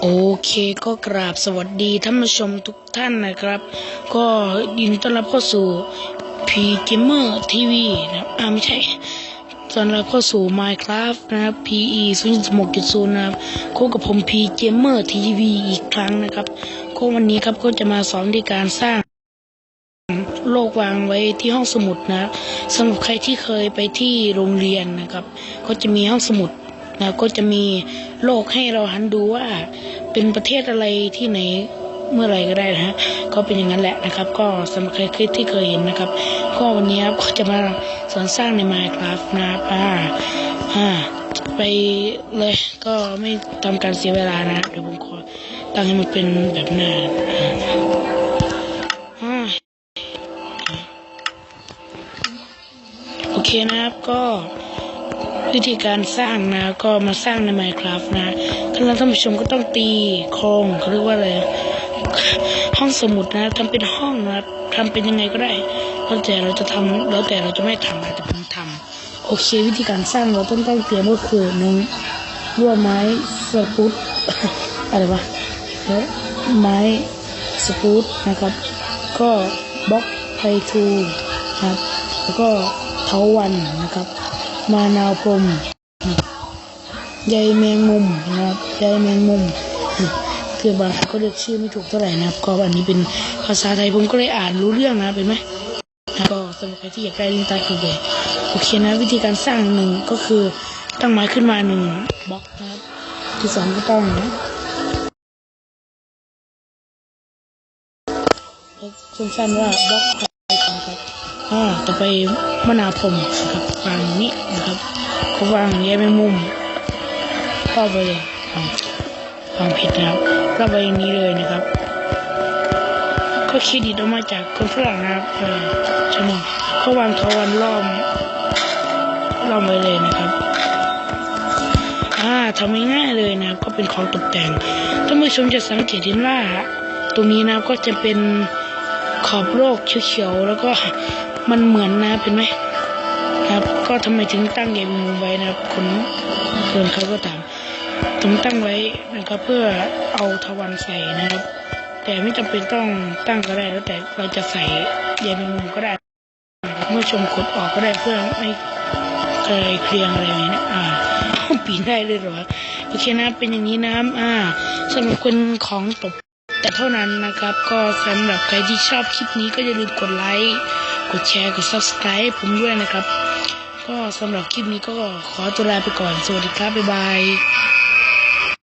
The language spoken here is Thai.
โอเคก็กราบสวัสดีท่านผู้ชมทุกท่านนะครับ ก็ยินดีต้อนรับเข้าสู่ P Gamer TV นะครับอ่าไม่ใช่ต้อนรับเข้าสู่ Minecraft นะครับ PE 0 6 0นะครับก็กับผม P Gamer TV อีกครั้งนะครับก็วันนี้ครับก็จะมาสอนในการสร้างโลกวางไว้ที่ห้องสมุดนะสำหรับใครที่เคยไปที่โรงเรียนนะครับ ก็จะมีห้องสมุด นะก็จะมีโลกให้เราหันดูว่า เป็นประเทศอะไรที่ไหนเมื่อไรก็ได้นะฮะก็เป็นอย่างนั้นแหละนะครับ ก็สำหรับใครที่เคยเห็นนะครับ ก็วันนี้ก็จะมาสอนสร้างใน Minecraft นะครับอ่าอ่าไปเลยก็ไม่ทำการเสียเวลานะเดี๋ยวผมขอตั้งให้มันเป็นแบบหน้าอ่าโอเคนะครับก็ วิธีการสร้างนะก็มาสร้างใน Minecraft นะท่านท่านผู้ชมก็ต้องตีโครงเขาเรียกว่าอะไรห้องสมุดนะทำเป็นห้องนะครับทำเป็นยังไงก็ได้แล้วแต่เราจะทำแล้วแต่เราจะไม่ทำอาจจะผมทำโอเค วิธีการสร้างเราต้องตั้งเตรียมก็คือหนึ่งลวดไม้สปูตอะไรวะแล้วไม้สปูตนะครับ ก็บล็อกไพทูนะครับแล้วก็เทาวันนะครับ มานาวพรมใยแมงมุมนะครับใยแมงมุมคือบางคนก็เรียกชื่อไม่ถูกเท่าไหร่นะครับ ก็อันนี้เป็นภาษาไทยผมก็เลยอ่านรู้เรื่องนะเป็นไหมก็สำหรับใครที่อยากได้ลิงก์ใต้คลิปเลยโอเคนะ วิธีการสร้างหนึ่งก็คือตั้งไม้ขึ้นมาหนึ่งบล็อกนะครับ ที่สองก็ต้องนะสั้นๆว่าบล็อกนะครับ อ่าต่อไปมะนาวผมนะครับวางนี้นะครับก็วางแยกแมงมุมเข้าไปเลยวางผิดนะครับเข้าไปอย่างนี้เลยนะครับ ก็ครดิตออกมาจากคนฝรั่งนะครับเออใช่ไหมก็วางทวันล้อมล้อมไว้เลยนะครับอ่าทำง่ายๆเลยนะครับ ก็เป็นของตกแต่งท่านผู้ชมจะสังเกตเห็นว่าตรงนี้นะครับก็จะเป็น ขอบโลกเขียวๆแล้วก็มันเหมือนนะเป็นไหมครับ ก็ทำไมถึงตั้งใหญ่มุมไว้นะครับคนคนเขาก็ถามถึงตั้งไว้นะครับ เพื่อเอาทวันใส่นะครับ แต่ไม่จำเป็นต้องตั้งก็ได้แล้วแต่เราจะใส่ใยแมงมุมก็ได้ เมื่อชมกดออกก็ได้เพื่อไม่เคยเคลียงอะไรนี้นะอ่าปีนได้เลยหรอโอเคนะเป็นอย่างนี้นะอ่าสำหรับคนของตก แต่เท่านั้นนะครับก็สำหรับใครที่ชอบคลิปนี้ก็อย่าลืมกดไลค์กดแชร์กด subscribe ให้ผมด้วยนะครับ ก็สำหรับคลิปนี้ก็ขอตัวลาไปก่อน สวัสดีครับ บ๊ายบาย